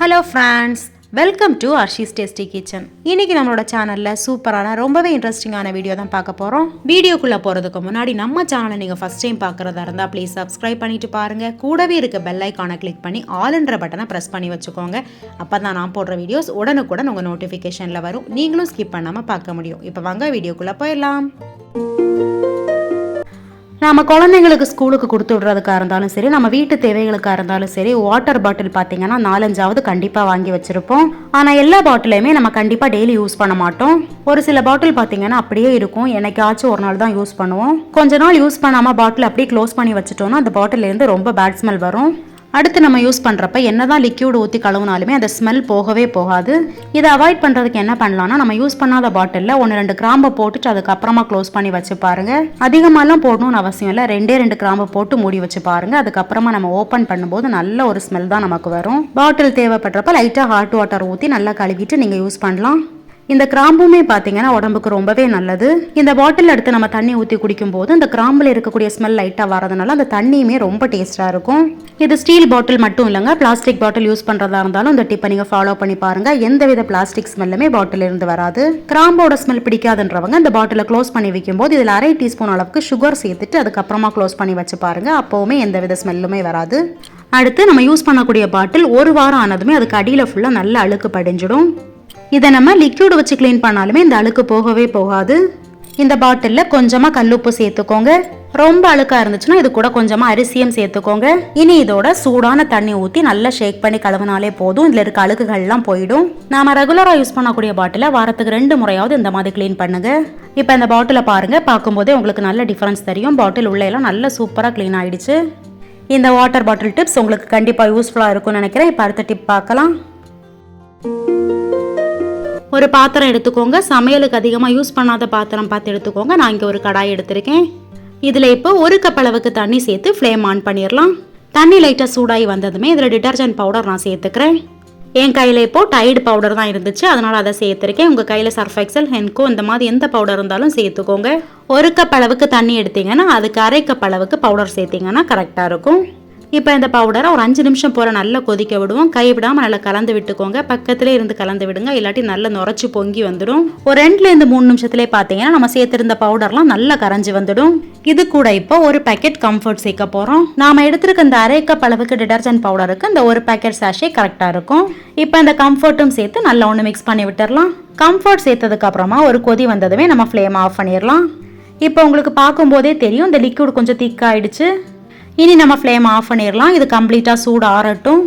Hello friends welcome to Arshi's tasty kitchen இன்னைக்கு நம்மளோட சேனலில் சூப்பரான ரொம்பவே இன்ட்ரெஸ்டிங்கான வீடியோ தான் பார்க்க போகிறோம் வீடியோக்குள்ளே போகிறதுக்கு முன்னாடி நம்ம சேனலை நீங்கள் ஃபஸ்ட் டைம் பார்க்குறதா இருந்தால் ப்ளீஸ் சப்ஸ்கிரைப் பண்ணிட்டு பாருங்கள் கூடவே இருக்க பெல் ஐக்கானை கிளிக் பண்ணி ஆல்ன்ற பட்டனை ப்ரெஸ் பண்ணி வச்சுக்கோங்க. அப்போ தான் நான் போடுற வீடியோஸ் உடனுக்குடன் உங்கள் நோட்டிஃபிகேஷனில் வரும். நீங்களும் ஸ்கிப் பண்ணாமல் பார்க்க முடியும். இப்போ வாங்க வீடியோக்குள்ளே போயிடலாம். நம்ம குழந்தைங்களுக்கு ஸ்கூலுக்கு கொடுத்து விட்றதுக்காக இருந்தாலும் சரி நம்ம வீட்டு தேவைகளுக்காக இருந்தாலும் சரி வாட்டர் பாட்டில் பார்த்தீங்கன்னா நாலஞ்சாவது கண்டிப்பாக வாங்கி வச்சுருப்போம். ஆனால் எல்லா பாட்டிலையுமே நம்ம கண்டிப்பாக டெய்லி யூஸ் பண்ண மாட்டோம். ஒரு சில பாட்டில் பார்த்தீங்கன்னா அப்படியே இருக்கும். என்னைக்காச்சும் ஒரு நாள் தான் யூஸ் பண்ணுவோம். கொஞ்ச நாள் யூஸ் பண்ணாமல் பாட்டில் அப்படியே க்ளோஸ் பண்ணி வச்சுட்டோம்னா அந்த பாட்டிலேருந்து ரொம்ப பேட் ஸ்மெல் வரும். அடுத்து நம்ம யூஸ் பண்ணுறப்ப என்ன தான் லிக்யூட் ஊற்றி கழுவுனாலுமே அந்த ஸ்மெல் போகவே போகாது. இதை அவாய்ட் பண்ணுறதுக்கு என்ன பண்ணலாம்னா நம்ம யூஸ் பண்ணாத பாட்டிலில் ஒன்று ரெண்டு கிராம்பை போட்டுட்டு அதுக்கப்புறமா க்ளோஸ் பண்ணி வச்சு பாருங்கள் அதிகமாகலாம் போடணும்னு அவசியம் இல்லை. ரெண்டே ரெண்டு கிராம்பை போட்டு மூடி வச்சு பாருங்கள் அதுக்கப்புறமா நம்ம ஓப்பன் பண்ணும்போது நல்ல ஒரு ஸ்மெல் தான் நமக்கு வரும். பாட்டில் தேவைப்படுறப்ப லைட்டாக ஹாட் வாட்டர் ஊற்றி நல்லா கழுவிட்டு நீங்கள் யூஸ் பண்ணலாம். இந்த கிராம்புமே பார்த்தீங்கன்னா உடம்புக்கு ரொம்பவே நல்லது. இந்த பாட்டில் எடுத்து நம்ம தண்ணி ஊற்றி குடிக்கும் போது இந்த கிராம்பில் இருக்கக்கூடிய ஸ்மெல் லைட்டாக வரதுனால அந்த தண்ணியுமே ரொம்ப டேஸ்ட்டாக இருக்கும். இது ஸ்டீல் பாட்டில் மட்டும் இல்லைங்க. பிளாஸ்டிக் பாட்டில் யூஸ் பண்ணுறதா இருந்தாலும் இந்த டிப்பை நீங்கள் ஃபாலோ பண்ணி பாருங்கள் எந்த வித பிளாஸ்டிக் ஸ்மெல்லுமே பாட்டில் இருந்து வராது. கிராம்போட ஸ்மெல் பிடிக்காதுன்றவங்க இந்த பாட்டிலை க்ளோஸ் பண்ணி வைக்கும்போது இதில் அரை டீஸ்பூன் அளவுக்கு சுகர் சேர்த்துட்டு அதுக்கப்புறமா க்ளோஸ் பண்ணி வச்சு பாருங்கள் அப்போவுமே எந்த வித ஸ்மெல்லுமே வராது. அடுத்து நம்ம யூஸ் பண்ணக்கூடிய பாட்டில் ஒரு வாரம் ஆனதுமே அதுக்கு அடியில் ஃபுல்லாக நல்ல அழுக்கு படிஞ்சிடும். இதை நம்ம லிக்யூடு வச்சு க்ளீன் பண்ணாலுமே இந்த அழுக்கு போகவே போகாது. இந்த பாட்டிலில் கொஞ்சமாக கல்லுப்பு சேர்த்துக்கோங்க. ரொம்ப அழுக்காக இருந்துச்சுன்னா இது கூட கொஞ்சமாக அரிசியும் சேர்த்துக்கோங்க. இனி இதோட சூடான தண்ணி ஊற்றி நல்லா ஷேக் பண்ணி கழுவினாலே போதும். இதில் இருக்க அழுக்குகள்லாம் போயிடும். நாம ரெகுலராக யூஸ் பண்ணக்கூடிய பாட்டிலை வாரத்துக்கு ரெண்டு முறையாவது இந்த மாதிரி க்ளீன் பண்ணுங்க. இப்போ இந்த பாட்டிலை பாருங்க. பார்க்கும்போதே உங்களுக்கு நல்ல டிஃபரன்ஸ் தெரியும். பாட்டில் உள்ள எல்லாம் நல்லா சூப்பராக க்ளீன் ஆயிடுச்சு. இந்த வாட்டர் பாட்டில் டிப்ஸ் உங்களுக்கு கண்டிப்பாக யூஸ்ஃபுல்லாக இருக்கும்னு நினைக்கிறேன். இப்போ அடுத்த டிப் பார்க்கலாம். ஒரு பாத்திரம் எடுத்துக்கோங்க. சமையலுக்கு அதிகமாக யூஸ் பண்ணாத பாத்திரம் பார்த்து எடுத்துக்கோங்க. நான் இங்கே ஒரு கடாய் எடுத்திருக்கேன். இதில் இப்போ ஒரு கப் அளவுக்கு தண்ணி சேர்த்து ஃப்ளேம் ஆன் பண்ணிடலாம். தண்ணி லைட்டாக சூடாகி வந்ததுமே இதில் டிட்டர்ஜென்ட் பவுடர் நான் சேர்த்துக்கிறேன். என் கையில் இப்போ டைடு பவுடர் தான் இருந்துச்சு. அதனால் அதை சேர்த்துருக்கேன். உங்கள் கையில் சர்ஃப் எக்ஸல் ஹென்கோ இந்த மாதிரி எந்த பவுடர் இருந்தாலும் சேர்த்துக்கோங்க. ஒரு கப் அளவுக்கு தண்ணி எடுத்தீங்கன்னா அதுக்கு அரை கப் அளவுக்கு பவுடர் சேர்த்தீங்கன்னா கரெக்டாக இருக்கும். இப்போ இந்த பவுடரை ஒரு அஞ்சு நிமிஷம் போல் நல்லா கொதிக்க விடுவோம். கை விடாமல் நல்லா கலந்து விட்டுக்கோங்க. பக்கத்திலே இருந்து கலந்து விடுங்க. இல்லாட்டி நல்லா நுரைச்சி பொங்கி வந்துடும். ஒரு ரெண்டுலேருந்து மூணு நிமிஷத்துலேயே பார்த்தீங்கன்னா நம்ம சேர்த்துருந்த பவுடர்லாம் நல்லா கரைஞ்சி வந்துடும். இது கூட இப்போ ஒரு பேக்கெட் கம்ஃபர்ட் சேர்க்க போகிறோம் நாம எடுத்திருக்க இந்த அரை கப் அளவுக்கு டிடர்ஜென்ட் பவுடருக்கு இந்த ஒரு பேக்கெட் சாஷே கரெக்டாக இருக்கும். இப்போ இந்த கம்ஃபர்ட்டும் சேர்த்து நல்லா ஒன்று மிக்ஸ் பண்ணி விட்டுடலாம் கம்ஃபர்ட் சேர்த்ததுக்கு அப்புறமா ஒரு கொதி வந்ததுமே நம்ம ஃப்ளேம் ஆஃப் பண்ணிடலாம் இப்போ உங்களுக்கு பார்க்கும்போதே தெரியும். இந்த லிக்விட் கொஞ்சம் திக்காயிடுச்சு இனி நம்ம ஃப்ளேம் ஆஃப் பண்ணிடலாம் இது கம்ப்ளீட்டாக சூடு ஆறட்டும்.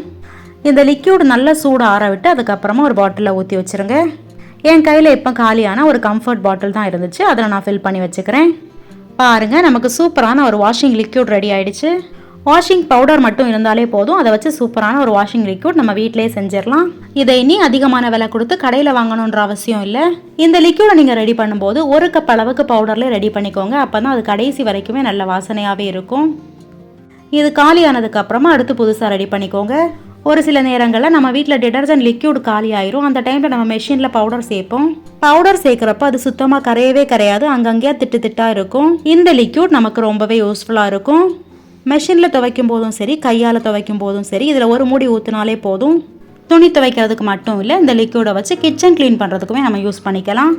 இந்த லிக்யூடு நல்லா சூடு ஆற விட்டு அதுக்கப்புறமா ஒரு பாட்டிலில் ஊற்றி வச்சுருங்க. என் கையில் இப்போ காலியான ஒரு கம்ஃபர்ட் பாட்டில் தான் இருந்துச்சு. அதில் நான் ஃபில் பண்ணி வச்சுக்கிறேன். பாருங்கள் நமக்கு சூப்பரான ஒரு வாஷிங் லிக்யூட் ரெடி ஆகிடுச்சு வாஷிங் பவுடர் மட்டும் இருந்தாலே போதும். அதை வச்சு சூப்பரான ஒரு வாஷிங் லிக்யூட் நம்ம வீட்டிலே செஞ்சிடலாம் இதை இனி அதிகமான விலை கொடுத்து கடையில் வாங்கணுன்ற அவசியம் இல்லை. இந்த லிக்யூடை நீங்கள் ரெடி பண்ணும்போது ஒரு கப் அளவுக்கு பவுடர்லேயே ரெடி பண்ணிக்கோங்க. அப்போ தான் அது கடைசி வரைக்குமே நல்ல வாசனையாகவே இருக்கும். இது காலியானதுக்கு அப்புறமா அடுத்து புதுசாக ரெடி பண்ணிக்கோங்க. ஒரு சில நேரங்களில் நம்ம வீட்டில் டிடர்ஜென்ட் லிக்யூட் காலி ஆயிரும். அந்த டைமில் நம்ம மெஷினில் பவுடர் சேர்ப்போம். பவுடர் சேர்க்குறப்ப அது சுத்தமாக கரையவே கரையாது. அங்கங்கேயே திட்டு திட்டாக இருக்கும். இந்த லிக்யூட் நமக்கு ரொம்பவே யூஸ்ஃபுல்லாக இருக்கும். மெஷினில் துவைக்கும் போதும் சரி கையால் துவைக்கும் போதும் சரி இதில் ஒரு மூடி ஊற்றினாலே போதும். துணி துவைக்கிறதுக்கு மட்டும் இல்லை இந்த லிக்யூடை வச்சு கிச்சன் க்ளீன் பண்ணுறதுக்குமே நம்ம யூஸ் பண்ணிக்கலாம்.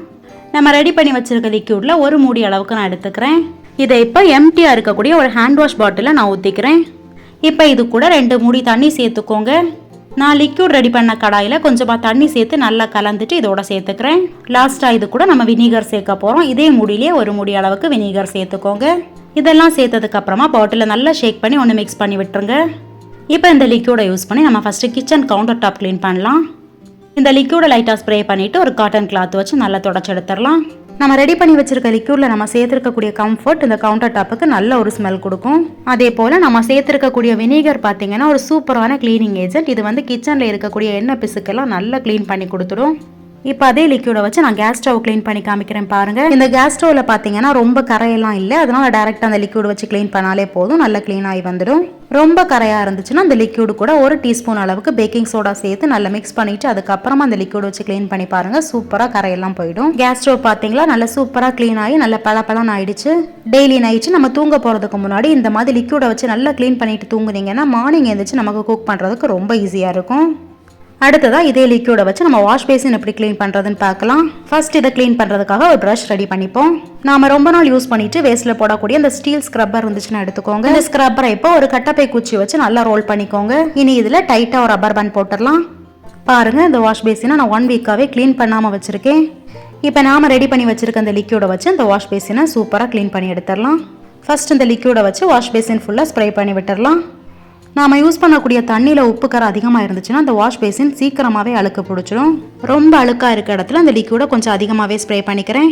நம்ம ரெடி பண்ணி வச்சுருக்க லிக்யூடில் ஒரு மூடி அளவுக்கு நான் எடுத்துக்கிறேன். இதை இப்போ எம்டியாக இருக்கக்கூடிய ஒரு ஹேண்ட் வாஷ் பாட்டிலில் நான் ஊற்றிக்கிறேன் இப்போ இது கூட ரெண்டு மூடி தண்ணி சேர்த்துக்கோங்க. நான் லிக்யூட் ரெடி பண்ண கடாயில் கொஞ்சமாக தண்ணி சேர்த்து நல்லா கலந்துட்டு இதோட சேர்த்துக்கிறேன். லாஸ்ட்டாக இது கூட நம்ம வினிகர் சேர்க்க போகிறோம் இதே மூடியிலே ஒரு மூடி அளவுக்கு வினிகர் சேர்த்துக்கோங்க. இதெல்லாம் சேர்த்ததுக்கப்புறமா பாட்டிலில் பாட்டிலை நல்லா ஷேக் பண்ணி ஒன்று மிக்ஸ் பண்ணி விட்டுருங்க. இப்போ இந்த லிக்யூடை யூஸ் பண்ணி நம்ம first kitchen counter top clean பண்ணலாம். இந்த லிக்யூடை லைட்டாக ஸ்ப்ரே பண்ணிவிட்டு ஒரு காட்டன் கிளாத் வச்சு நல்லா தொடச்சி எடுத்துடலாம். நம்ம ரெடி பண்ணி வச்சிருக்க லிக்யூடில் நம்ம சேர்த்துருக்கக்கூடிய கம்ஃபர்ட் இந்த கவுண்டர் டாப்புக்கு நல்ல ஒரு ஸ்மெல் கொடுக்கும். அதே போல் நம்ம சேர்த்துருக்கக்கூடிய வினிகர் பார்த்தீங்கன்னா ஒரு சூப்பரான க்ளீனிங் ஏஜென்ட் இது வந்து கிச்சனில் இருக்கக்கூடிய எண்ணெய் பிசுக்கெல்லாம் நல்லா க்ளீன் பண்ணி கொடுத்துடும். இப்போ அதே லிக்யூடை வச்சு நான் கேஸ் ஸ்டவ் க்ளீன் பண்ணி காமிக்கிறேன் பாருங்க. இந்த கேஸ் ஸ்டவ்ல பார்த்தீங்கன்னா ரொம்ப கரையெல்லாம் இல்லை. அதனால டேரெக்டாக அந்த லிக்யூட் வச்சு க்ளீன் பண்ணாலே போதும். நல்லா க்ளீன் ஆகி வந்துடும். ரொம்ப கரையா இருந்துச்சுன்னா அந்த லிக்யூடு கூட ஒரு டீஸ்பூன் அளவுக்கு பேக்கிங் சோடா சேர்த்து நல்லா மிக்ஸ் பண்ணிட்டு அதுக்கப்புறமா அந்த லிக்யூட் வச்சு க்ளீன் பண்ணி பாருங்க. சூப்பராக கரையெல்லாம் போயிடும். கேஸ் ஸ்டவ் பார்த்தீங்களா நல்லா சூப்பராக க்ளீன் ஆகி நல்லா பழப்பழம் ஆயிடுச்சு. டெய்லி நைட்டு நம்ம தூங்க போகிறதுக்கு முன்னாடி இந்த மாதிரி லிக்யூடை வச்சு நல்லா க்ளீன் பண்ணிட்டு தூங்குனீங்கன்னா மார்னிங் எழுந்திரிச்சு நமக்கு குக் பண்ணுறதுக்கு ரொம்ப ஈஸியாக இருக்கும். அடுத்ததாக இதே லிக்யூடை வச்சு நம்ம வாஷ் பேசின் எப்படி க்ளீன் பண்ணுறதுன்னு பார்க்கலாம். ஃபர்ஸ்ட் இதை க்ளீன் பண்ணுறதுக்காக ஒரு ப்ரஷ் ரெடி பண்ணிப்போம். நாம ரொம்ப நாள் யூஸ் பண்ணிட்டு வேஸ்ட்ல போடக்கூடிய அந்த ஸ்டீல் ஸ்க்ரப்பர் இருந்துச்சுன்னா எடுத்துக்கோங்க. இந்த ஸ்க்ரப்பரை இப்போ ஒரு கட்டப்பை குச்சி வச்சு நல்லா ரோல் பண்ணிக்கோங்க. இனி இதில் டைட்டாக ஒரு ரப்பர் பேண்ட் போட்டுடலாம். பாருங்க இந்த வாஷ் பேசினை நான் ஒன் வீக்காகவே க்ளீன் பண்ணாமல் வச்சுருக்கேன். இப்போ நாம ரெடி பண்ணி வச்சிருக்க அந்த லிக்யூடை வச்சு இந்த வாஷ் பேசினை சூப்பராக க்ளீன் பண்ணி எடுத்துடலாம். ஃபர்ஸ்ட் இந்த லிக்யூடை வச்சு வாஷ் பேசின் ஃபுல்லாக ஸ்ப்ரே பண்ணி விட்டுடலாம். நாம் யூஸ் பண்ணக்கூடிய தண்ணியில் உப்பு கரை அதிகமாக இருந்துச்சுன்னா அந்த வாஷ் பேசின் சீக்கிரமாகவே அழுக்கு பிடிச்சிடும் ரொம்ப அழுக்காக இருக்க இடத்துல அந்த லிக்யூடை கொஞ்சம் அதிகமாகவே ஸ்ப்ரே பண்ணிக்கிறேன்.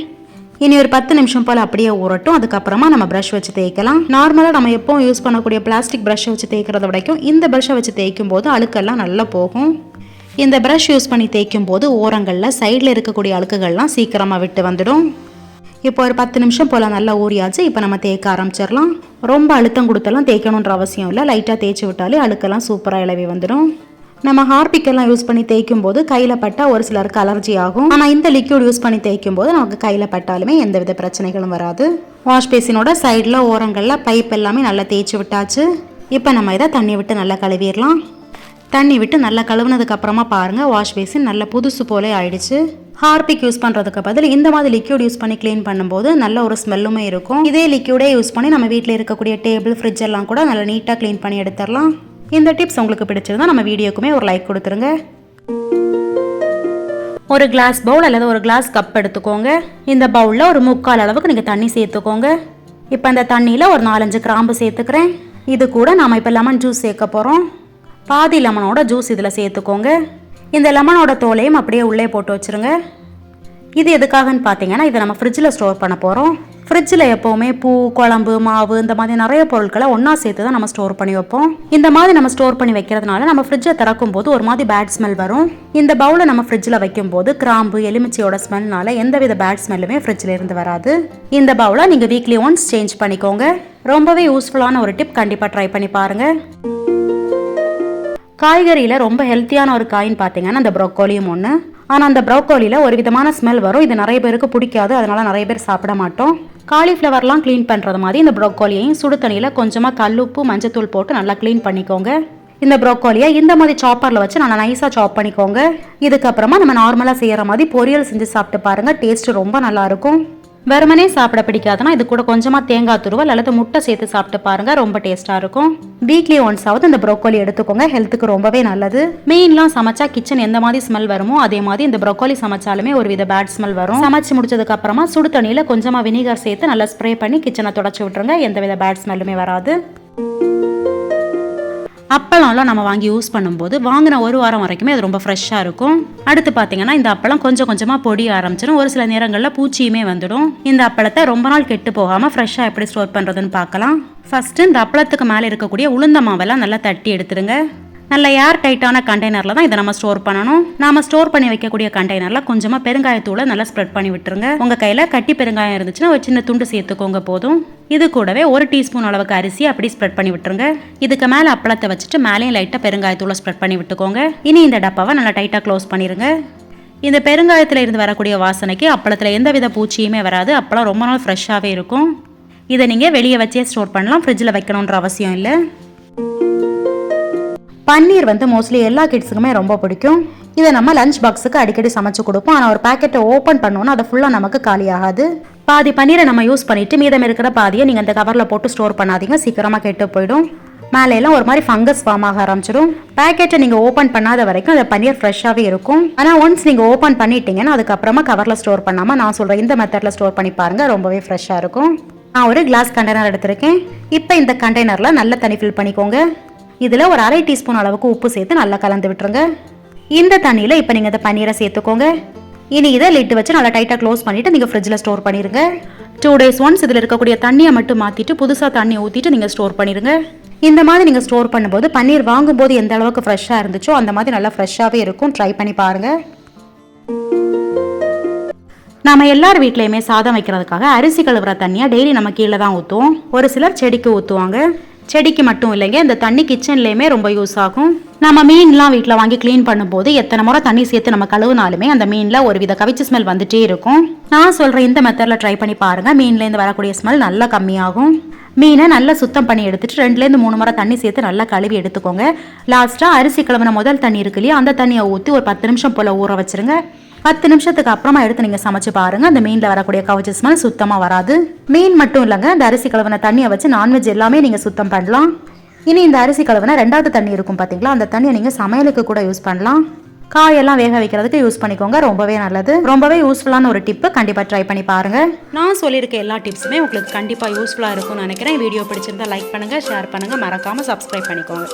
இனி ஒரு பத்து நிமிஷம் போல் அப்படியே ஊறட்டும். அதுக்கப்புறமா நம்ம ப்ரஷ் வச்சு தேய்க்கலாம். நார்மலாக நம்ம எப்போவும் யூஸ் பண்ணக்கூடிய பிளாஸ்டிக் ப்ரஷ்ஷை வச்சு தேய்க்கிறத வரைக்கும் இந்த ப்ரஷ்ஷை வச்சு தேய்க்கும் போது அழுக்கெல்லாம் நல்லா போகும். இந்த ப்ரஷ் யூஸ் பண்ணி தேய்க்கும் போது ஓரங்களில் சைடில் இருக்கக்கூடிய அழுக்குகள்லாம் சீக்கிரமாக விட்டு வந்துடும். இப்போ ஒரு பத்து நிமிஷம் போல் நல்லா ஊறியாச்சு. இப்போ நம்ம தேய்க்க ஆரம்பிச்சிடலாம். ரொம்ப அழுத்தம் கொடுத்தெல்லாம் தேய்க்கணுன்ற அவசியம் இல்லை. லைட்டாக தேய்ச்சி விட்டாலே அழுக்கெல்லாம் சூப்பராக இளவி வந்துடும். நம்ம ஹார்பிக்கெல்லாம் யூஸ் பண்ணி தேய்க்கும் போது கையில் பட்டால் ஒரு சிலருக்கு அலர்ஜி ஆகும். ஆனால் இந்த லிக்யூட் யூஸ் பண்ணி தேய்க்கும் போது நமக்கு கையில் பட்டாலுமே எந்தவித பிரச்சனைகளும் வராது. வாஷ் பேசினோட சைடில் ஓரங்களில் பைப் எல்லாமே நல்லா தேய்ச்சி விட்டாச்சு. இப்போ நம்ம இதை தண்ணி விட்டு நல்லா கழுவிடலாம். தண்ணி விட்டு நல்லா கழுவுனதுக்கப்புறமா பாருங்கள் வாஷ் பேசின் நல்ல புதுசு போலே ஆயிடுச்சு. ஹார்பிக் யூஸ் பண்ணுறதுக்கு பதில் இந்த மாதிரி லிக்யூட் யூஸ் பண்ணி க்ளீன் பண்ணும்போது நல்ல ஒரு ஸ்மெல்லுமே இருக்கும். இதே லிக்யூடே யூஸ் பண்ணி நம்ம வீட்டில் இருக்கக்கூடிய டேபிள் ஃப்ரிட்ஜ் எல்லாம் கூட நல்லா நீட்டாக க்ளீன் பண்ணி எடுத்துடலாம். இந்த டிப்ஸ் உங்களுக்கு பிடிச்சிருந்தா நம்ம வீடியோக்குமே ஒரு லைக் கொடுத்துருங்க. ஒரு கிளாஸ் பவுல் அல்லது ஒரு கிளாஸ் கப் எடுத்துக்கோங்க. இந்த பவுலில் ஒரு முக்கால் அளவுக்கு நீங்கள் தண்ணி சேர்த்துக்கோங்க. இப்போ அந்த தண்ணியில் ஒரு நாலஞ்சு கிராம்பு சேர்த்துக்கிறேன். இது கூட நாம் இப்போ லெமன் ஜூஸ் சேர்க்க போகிறோம் பாதி லெமனோட ஜூஸ் இதில் சேர்த்துக்கோங்க. இந்த லெமனோட தோலையும் அப்படியே உள்ளே போட்டு வச்சுருங்க. இது எதுக்காகன்னு பார்த்தீங்கன்னா இதை நம்ம ஃப்ரிட்ஜில் ஸ்டோர் பண்ண போகிறோம் ஃப்ரிட்ஜில் எப்போவுமே பூ குழம்பு மாவு இந்த மாதிரி நிறைய பொருட்களை ஒன்றா சேர்த்து தான் நம்ம ஸ்டோர் பண்ணி வைப்போம். இந்த மாதிரி நம்ம ஸ்டோர் பண்ணி வைக்கிறதுனால நம்ம ஃப்ரிட்ஜை திறக்கும் போது ஒரு மாதிரி பேட் ஸ்மெல் வரும். இந்த பவுலை நம்ம ஃப்ரிட்ஜில் வைக்கும்போது கிராம்பு எலுமிச்சையோட ஸ்மெல்னால எந்தவித பேட் ஸ்மெல்லுமே ஃப்ரிட்ஜில் இருந்து வராது. இந்த பவுலை நீங்கள் வீக்லி ஒன்ஸ் சேஞ்ச் பண்ணிக்கோங்க. ரொம்பவே யூஸ்ஃபுல்லான ஒரு டிப் கண்டிப்பாக ட்ரை பண்ணி பாருங்கள் காய்கறியில் ரொம்ப ஹெல்த்தியான ஒரு காயின்னு பார்த்தீங்கன்னா அந்த ப்ரொக்கோலியும் ஒன்று ஆனால் அந்த ப்ரோக்கோலியில் ஒரு விதமான ஸ்மெல் வரும். இது நிறைய பேருக்கு பிடிக்காது. அதனால் நிறைய பேர் சாப்பிட மாட்டோம். காலிஃப்ளவர்லாம் க்ளீன் பண்ணுறது மாதிரி இந்த ப்ரோக்கோலியையும் சுடு தண்ணியில் கொஞ்சமாக கல்லுப்பு மஞ்சத்தூள் போட்டு நல்லா க்ளீன் பண்ணிக்கோங்க. இந்த ப்ரோக்கோலியை இந்த மாதிரி சாப்பரில் வச்சு நல்லா நைஸாக சாப் பண்ணிக்கோங்க. இதுக்கப்புறமா நம்ம நார்மலாக செய்கிற மாதிரி பொரியல் செஞ்சு சாப்பிட்டு பாருங்கள் டேஸ்ட்டு ரொம்ப நல்லாயிருக்கும் வெறுமனே சாப்பிட பிடிக்காதுன்னா இது கூட கொஞ்சமாக தேங்காய் துருவல் அல்லது முட்டை சேர்த்து சாப்பிட்டு பாருங்க ரொம்ப டேஸ்ட்டாக இருக்கும். வீக்லி ஒன்ஸ் ஆகுது இந்த ப்ரோக்கோலி எடுத்துக்கோங்க ஹெல்த்துக்கு ரொம்பவே நல்லது. மீன்லாம் சமைச்சா கிச்சன் எந்த மாதிரி ஸ்மெல் வருமோ அதே மாதிரி இந்த ப்ரோக்கோலி சமைச்சாலுமே ஒரு வித பேட் ஸ்மெல் வரும். சமைச்சு முடிச்சதுக்கு அப்புறமா சுடு தண்ணியில் கொஞ்சமாக வினிகர் சேர்த்து நல்லா ஸ்ப்ரே பண்ணி கிச்சனை தொடச்சி விட்டுருங்க எந்த வித பேட் ஸ்மெல்லுமே வராது. அப்பளம்லாம் நம்ம வாங்கி யூஸ் பண்ணும்போது வாங்கின ஒரு வாரம் வரைக்குமே அது ரொம்ப ஃப்ரெஷ்ஷாக இருக்கும். அடுத்து பார்த்தீங்கன்னா இந்த அப்பளம் கொஞ்சம் கொஞ்சமாக பொடிய ஆரம்பிச்சிடும் ஒரு சில நேரங்களில் பூச்சியுமே வந்துடும். இந்த அப்பளத்தை ரொம்ப நாள் கெட்டு போகாமல் ஃப்ரெஷ்ஷாக எப்படி ஸ்டோர் பண்ணுறதுன்னு பார்க்கலாம் ஃபஸ்ட்டு இந்த அப்பளத்துக்கு மேலே இருக்கக்கூடிய உளுந்த மாவெல்லாம் நல்லா தட்டி எடுத்துருங்க நல்ல ஏர் டைட்டான கண்டெய்னரில் தான் இதை நம்ம ஸ்டோர் பண்ணணும். நாம ஸ்டோர் பண்ணி வைக்கக்கூடிய கண்டெய்னரில் கொஞ்சமாக பெருங்காயத்தூளை நல்லா ஸ்ப்ரெட் பண்ணி விட்டுருங்க. உங்கள் கையில் கட்டி பெருங்காயம் இருந்துச்சுன்னா ஒரு சின்ன துண்டு சேர்த்துக்கோங்க போதும். இது கூடவே ஒரு டீஸ்பூன் அளவுக்கு அரிசி அப்படி ஸ்ப்ரெட் பண்ணி விட்டுருங்க. இதுக்கு மேலே அப்பளத்தை வச்சுட்டு மேலேயும் லைட்டாக பெருங்காயத்தூளை ஸ்ப்ரெட் பண்ணி விட்டுக்கோங்க. இனி இந்த டப்பாவை நல்லா டைட்டாக க்ளோஸ் பண்ணிடுங்க இந்த பெருங்காயத்தில் இருந்து வரக்கூடிய வாசனைக்கு அப்பளத்தில் எந்த வித பூச்சியுமே வராது. அப்பளம் ரொம்ப நாள் ஃப்ரெஷ்ஷாகவே இருக்கும். இதை நீங்கள் வெளியே வச்சே ஸ்டோர் பண்ணலாம். ஃப்ரிட்ஜில் வைக்கணுன்ற அவசியம் இல்லை. பன்னீர் வந்து மோஸ்ட்லி எல்லா கிட்ஸுக்குமே ரொம்ப பிடிக்கும். இதை நம்ம லஞ்ச் பாக்ஸுக்கு அடிக்கடி சமைச்சு கொடுப்போம். ஆனால் ஒரு பேக்கெட்டை ஓப்பன் பண்ணோன்னா அது ஃபுல்லாக நமக்கு காலி ஆகாது. பாதி பன்னீரை நம்ம யூஸ் பண்ணிட்டு மீதம் இருக்கிற பாதியை நீங்கள் அந்த கவரில் போட்டு ஸ்டோர் பண்ணாதீங்க. சீக்கிரமாக கெட்டு போயிடும். மேலையெல்லாம் ஒரு மாதிரி ஃபங்கஸ் ஃபார்ம் ஆக ஆரம்பிச்சிடும். பேக்கெட்டை நீங்கள் ஓப்பன் பண்ணாத வரைக்கும் அந்த பன்னீர் ஃப்ரெஷ்ஷாகவே இருக்கும். ஆனால் ஒன்ஸ் நீங்கள் ஓப்பன் பண்ணிட்டீங்கன்னா அதுக்கப்புறமா கவரில் ஸ்டோர் பண்ணாமல் நான் சொல்கிறேன் இந்த மெத்தடில் ஸ்டோர் பண்ணி பாருங்கள் ரொம்பவே ஃப்ரெஷ்ஷாக இருக்கும். நான் ஒரு கிளாஸ் கண்டெய்னர் எடுத்திருக்கேன். இப்போ இந்த கண்டெய்னரில் நல்ல தண்ணி ஃபில் பண்ணிக்கோங்க. இதில் ஒரு அரை டீஸ்பூன் அளவுக்கு உப்பு சேர்த்து நல்லா கலந்து விட்டுருங்க. இந்த தண்ணியில் இப்போ நீங்கள் இந்த பன்னீரை சேர்த்துக்கோங்க. இனி இதை லிட்டு வச்சு நல்லா டைட்டாக க்ளோஸ் பண்ணிவிட்டு நீங்கள் ஃப்ரிட்ஜில் ஸ்டோர் பண்ணிடுங்க டூ டேஸ் ஒன்ஸ் இதில் இருக்கக்கூடிய தண்ணியை மட்டும் மாற்றிட்டு புதுசாக தண்ணி ஊற்றிட்டு நீங்கள் ஸ்டோர் பண்ணிடுங்க இந்த மாதிரி நீங்கள் ஸ்டோர் பண்ணும்போது பன்னீர் வாங்கும்போது எந்த அளவுக்கு ஃப்ரெஷ்ஷாக இருந்துச்சோ அந்த மாதிரி நல்லா ஃப்ரெஷ்ஷாகவே இருக்கும். ட்ரை பண்ணி பாருங்கள் நம்ம எல்லார் வீட்லேயுமே சாதம் வைக்கிறதுக்காக அரிசி கழுவுற தண்ணியை டெய்லி நம்ம கீழே தான் ஊற்றுவோம் ஒரு சிலர் செடிக்கு ஊற்றுவாங்க செடிக்கு மட்டும் இல்லைங்க இந்த தண்ணி கிச்சன்லேயுமே ரொம்ப யூஸ் ஆகும். நம்ம மீன்லாம் வீட்டில் வாங்கி க்ளீன் பண்ணும்போது எத்தனை முறை தண்ணி சேர்த்து நம்ம கழுவுனாலுமே அந்த மீனில் ஒரு வித கவிச்ச ஸ்மெல் வந்துட்டே இருக்கும். நான் சொல்கிற இந்த மெத்தடில் ட்ரை பண்ணி பாருங்கள் மீன்லேருந்து வரக்கூடிய ஸ்மெல் நல்லா கம்மியாகும். மீனை நல்லா சுத்தம் பண்ணி எடுத்துட்டு ரெண்டுலேருந்து மூணு முறை தண்ணி சேர்த்து நல்லா கழுவி எடுத்துக்கோங்க. லாஸ்ட்டாக அரிசி கிளம்புன முதல் தண்ணி இருக்கு இல்லையா அந்த தண்ணியை ஊற்றி ஒரு பத்து நிமிஷம் போல் ஊற வச்சிருங்க. பத்து நிமிஷத்துக்கு அப்புறமா எடுத்து நீங்கள் சமைச்சு பாருங்க. அந்த மீனில் வரக்கூடிய கவச்ச ஸ்மெல் சுத்தமாக வராது. மீன் மட்டும் இல்லைங்க இந்த அரிசி கழுவின தண்ணியை வச்சு நான்வெஜ் எல்லாமே நீங்கள் சுத்தம் பண்ணலாம். இனி இந்த அரிசி கழுவின ரெண்டாவது தண்ணி இருக்கும் பார்த்தீங்களா அந்த தண்ணியை நீங்கள் சமையலுக்கு கூட யூஸ் பண்ணலாம். காயெல்லாம் வேக வைக்கிறதுக்கு யூஸ் பண்ணிக்கோங்க ரொம்பவே நல்லது. ரொம்பவே யூஸ்ஃபுல்லான ஒரு டிப்பு கண்டிப்பாக ட்ரை பண்ணி பாருங்கள் நான் சொல்லியிருக்க எல்லா டிப்ஸுமே உங்களுக்கு கண்டிப்பாக யூஸ்ஃபுல்லாக இருக்கும்னு நினைக்கிறேன். வீடியோ பிடிச்சிருந்தா லைக் பண்ணுங்கள் ஷேர் பண்ணுங்கள் மறக்காமல் சப்ஸ்கிரைப் பண்ணிக்கோங்க.